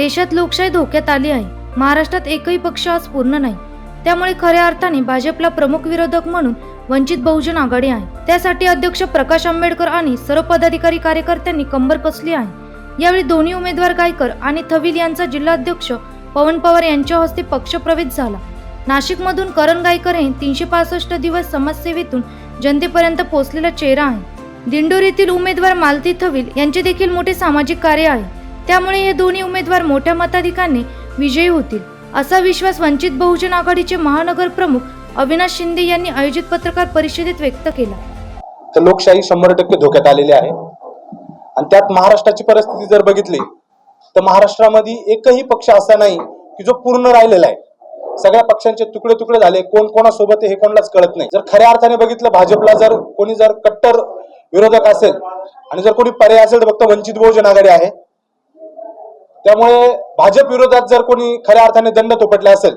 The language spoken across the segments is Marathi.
देशात लोकशाही धोक्यात आली आहे. महाराष्ट्रात एकही पक्ष आज पूर्ण नाही. त्यामुळे खऱ्या अर्थाने भाजपला प्रमुख विरोधक म्हणून वंचित बहुजन आघाडी आहे. त्यासाठी अध्यक्ष प्रकाश आंबेडकर आणि सर्व पदाधिकारी कार्यकर्त्यांनी कंबर कसली आहे. यावेळी दोन्ही उमेदवार गायकर आणि थविल यांचा जिल्हाध्यक्ष पवन पवार यांच्या हस्ते पक्षप्रवेश झाला. नाशिकमधून करण गायकर हे तीनशे पासष्ट दिवस समाजसेवेतून जनतेपर्यंत पोहोचलेला चेहरा आहे. दिंडोरीतील उमेदवार मालती थविल यांचे देखील मोठे सामाजिक कार्य आहे. त्यामुळे हे दोन्ही उमेदवार मोठ्या मताधिकाने विजयी होतील असा विश्वास वंचित बहुजन आघाडीचे महानगर प्रमुख अविनाश शिंदे यांनी आयोजित पत्रकार परिषदेत व्यक्त केला. तर लोकशाही शंभर टक्के धोक्यात आलेली आहे. आणि त्यात महाराष्ट्राची परिस्थिती जर बघितली तर महाराष्ट्रामध्ये एकही पक्ष असा नाही की जो पूर्ण राहिलेला आहे. सगळ्या पक्षांचे तुकडे तुकडे झाले कोण कोणासोबत हे कोणालाच कळत नाही. जर खऱ्या अर्थाने बघितलं भाजपला जर कोणी जर कट्टर विरोधक असेल आणि जर कोणी पर्याय असेल तर फक्त वंचित बहुजन आघाडी आहे. त्यामुळे भाजप विरोधात जर कोणी खऱ्या अर्थाने दंड तोपटला असेल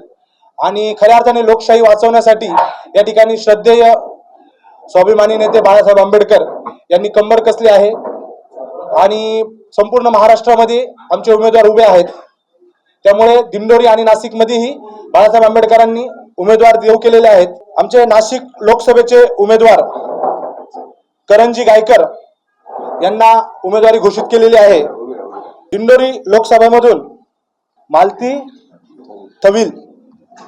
आणि खऱ्या अर्थाने लोकशाही वाचवण्यासाठी या ठिकाणी श्रद्धेय स्वाभिमानी नेते बाळासाहेब आंबेडकर यांनी कंबर कसली आहे आणि संपूर्ण महाराष्ट्रामध्ये आमचे उमेदवार उभे आहेत. त्यामुळे दिंडोरी आणि नाशिकमध्येही बाळासाहेब आंबेडकरांनी उमेदवार देऊ केलेले आहेत. आमचे नाशिक लोकसभेचे उमेदवार करणजी गायकर यांना उमेदवारी घोषित केलेली आहे. दिंडोरी लोकसभेमधून मालती थविल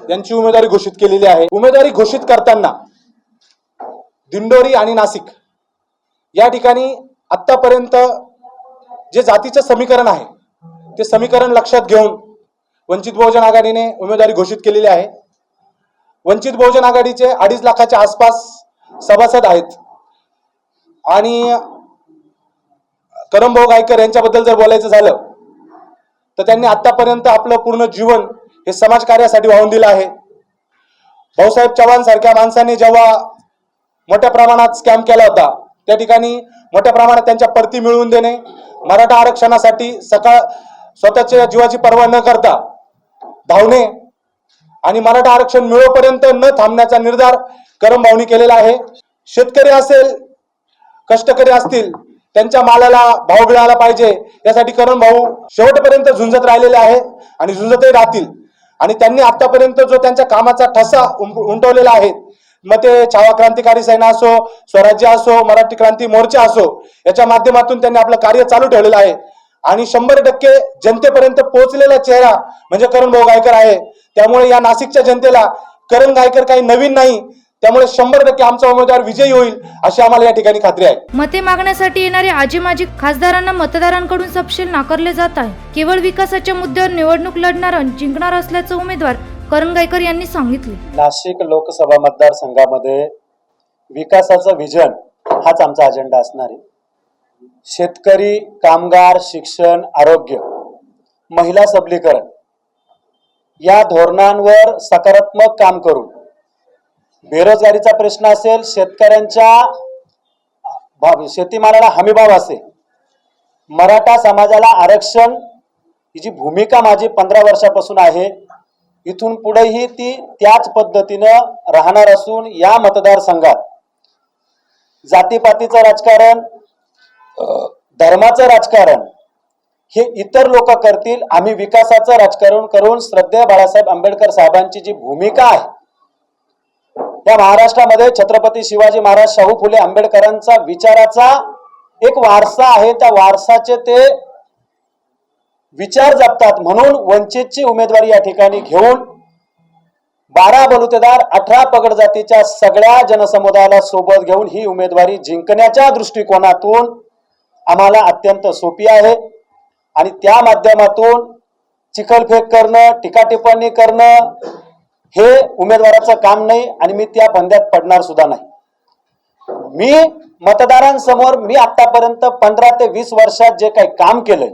यांची उमेदवारी घोषित केलेली आहे. उमेदवारी घोषित करताना दिंडोरी आणि नाशिक या ठिकाणी आतापर्यंत जे जातीचं समीकरण आहे ते समीकरण लक्षात घेऊन वंचित बहुजन आघाडीने उमेदवारी घोषित केलेली आहे. वंचित बहुजन आघाडीचे अडीच लाखाच्या आसपास सभासद आहेत. आणि करमभाऊ गायकर यांच्याबद्दल जर बोलायचं झालं तर त्यांनी आतापर्यंत आपलं पूर्ण जीवन हे समाजकार्यासाठी वाहून दिलं आहे. भाऊसाहेब चव्हाण सारख्या माणसाने जेव्हा मोठ्या प्रमाणात स्कॅम केला होता त्या ठिकाणी मोठ्या प्रमाणात त्यांच्या परती मिळवून देणे मराठा आरक्षणासाठी सकाळ स्वतःच्या जीवाची पर्वा न करता धावणे आणि मराठा आरक्षण मिळवपर्यंत न थांबण्याचा निर्धार करमभाऊनी केलेला आहे. शेतकरी असेल कष्टकरी असतील त्यांच्या मालाला भाव मिळाला पाहिजे. यासाठी करण भाऊ शेवटपर्यंत झुंजत राहिलेले आहे आणि झुंजतही राहतील. आणि त्यांनी आतापर्यंत जो त्यांच्या कामाचा ठसा उमटवलेला आहे मग ते छावा क्रांतिकारी सेना असो स्वराज्य असो मराठी क्रांती मोर्चा असो याच्या माध्यमातून त्यांनी आपलं कार्य चालू ठेवलेलं आहे. आणि शंभर टक्के जनतेपर्यंत पोहोचलेला चेहरा म्हणजे करण भाऊ गायकर आहे. त्यामुळे या नाशिकच्या जनतेला करण गायकर काही नवीन नाही त्यामुळे शंभर टक्के आमचा उमेदवार विजयी होईल अशी आम्हाला या ठिकाणी खात्री आहे. मते मागण्यासाठी येणारे आजी माजी खासदारांना मतदारांकडून सपशेल नाकारले जात आहे. केवळ विकासाच्या मुद्द्यावर निवडणूक लढणार जिंकणार असल्याचं उमेदवार करण गायकर यांनी सांगितले. नाशिक लोकसभा मतदारसंघामध्ये विकासाचं विजन हाच आमचा अजेंडा असणार आहे. शेतकरी कामगार शिक्षण आरोग्य महिला सबलीकरण या धोरणांवर सकारात्मक काम करून बेरोजगारीचा प्रश्न असेल शेतकऱ्यांच्या शेतीमालाला हमीभाव असेल. मराठा समाजाला आरक्षण ही जी भूमिका माझी पंधरा वर्षापासून आहे इथून पुढेही ती त्याच पद्धतीनं राहणार असून या मतदारसंघात जातीपातीचं राजकारण धर्माचं राजकारण हे इतर लोक करतील. आम्ही विकासाचं राजकारण करून श्रद्धेय बाळासाहेब आंबेडकर साहेबांची जी भूमिका आहे या महाराष्ट्रामध्ये छत्रपती शिवाजी महाराज शाहू फुले आंबेडकरांचा विचाराचा एक वारसा आहे. त्या वारसाचे ते विचार जपतात म्हणून वंचितची उमेदवारी या ठिकाणी घेऊन बारा बलुतेदार अठरा पगड जातीच्या सगळ्या जनसमुदायाला सोबत घेऊन ही उमेदवारी जिंकण्याच्या दृष्टिकोनातून आम्हाला अत्यंत सोपी आहे. आणि त्या माध्यमातून चिखलफेक करणं टीका टिप्पणी करणं हे उमेदवाराचं काम नाही आणि मी त्या बंद्यात पडणार सुद्धा नाही. मी मतदारांसमोर मी आतापर्यंत पंधरा ते वीस वर्षात जे काही काम केलंय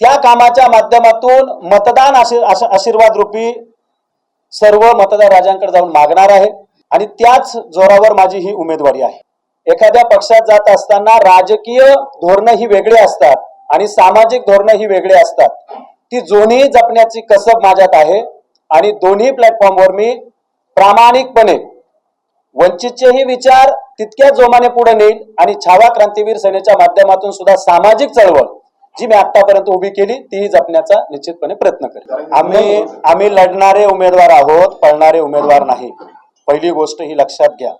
त्या कामाच्या माध्यमातून मतदान आशीर्वाद रूपी सर्व मतदार राजांकडे जाऊन मागणार आहे आणि त्याच जोरावर माझी ही उमेदवारी आहे. एखाद्या पक्षात जात असताना राजकीय धोरणं ही वेगळी असतात आणि सामाजिक धोरणं ही वेगळी असतात. ती जोनीही जपण्याची कसब माझ्यात आहे. आणि दोन्ही प्लॅटफॉर्मवर मी प्रामाणिकपणे वंचितचेही विचार तितक्या जोमाने पुढे नेईल आणि छावा क्रांतीवीर सेनेच्या माध्यमातून सुद्धा सामाजिक चळवळ जी मी आतापर्यंत उभी केली तीही जपण्याचा निश्चितपणे प्रयत्न करेन आम्ही आम्ही लढणारे उमेदवार आहोत पळणारे उमेदवार नाही. पहिली गोष्ट ही लक्षात घ्या.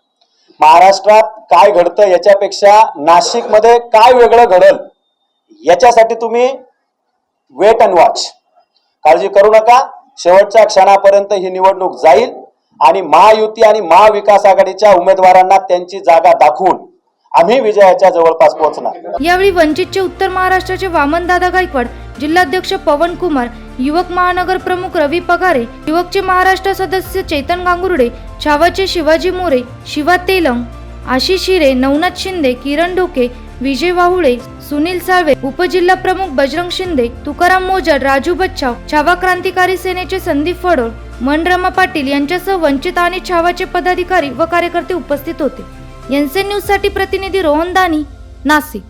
महाराष्ट्रात काय घडतं याच्यापेक्षा नाशिकमध्ये काय वेगळं घडल याच्यासाठी तुम्ही वेट अँड वॉच काळजी करू नका. शेवटच्या क्षणापर्यंत ही निवडणूक जाईल आणि महायुती आणि महाविकास आघाडीच्या उमेदवारांना त्यांची जागा दाखवून आम्ही विजयाच्या जवळपास पोहोचणार. यावेळी वंचितचे उत्तर महाराष्ट्राचे वामनदादा गायकवाड जिल्हाध्यक्ष पवन कुमार युवक महानगर प्रमुख रवी पगारे युवकचे महाराष्ट्र सदस्य चेतन गांगुर्डे छावाचे शिवाजी मोरे शिवा तेलंग आशिष हिरे नवनाथ शिंदे किरण ढोके विजय वाहुळे सुनील साळवे उपजिल्हा प्रमुख बजरंग शिंदे तुकाराम मोजर राजू बच्चाव छावा क्रांतिकारी सेनेचे संदीप फडोळ मनरमा पाटील यांच्यासह वंचित आणि छावाचे पदाधिकारी व कार्यकर्ते उपस्थित होते. एनसेन न्यूजसाठी प्रतिनिधी रोहन दानी नाशिक.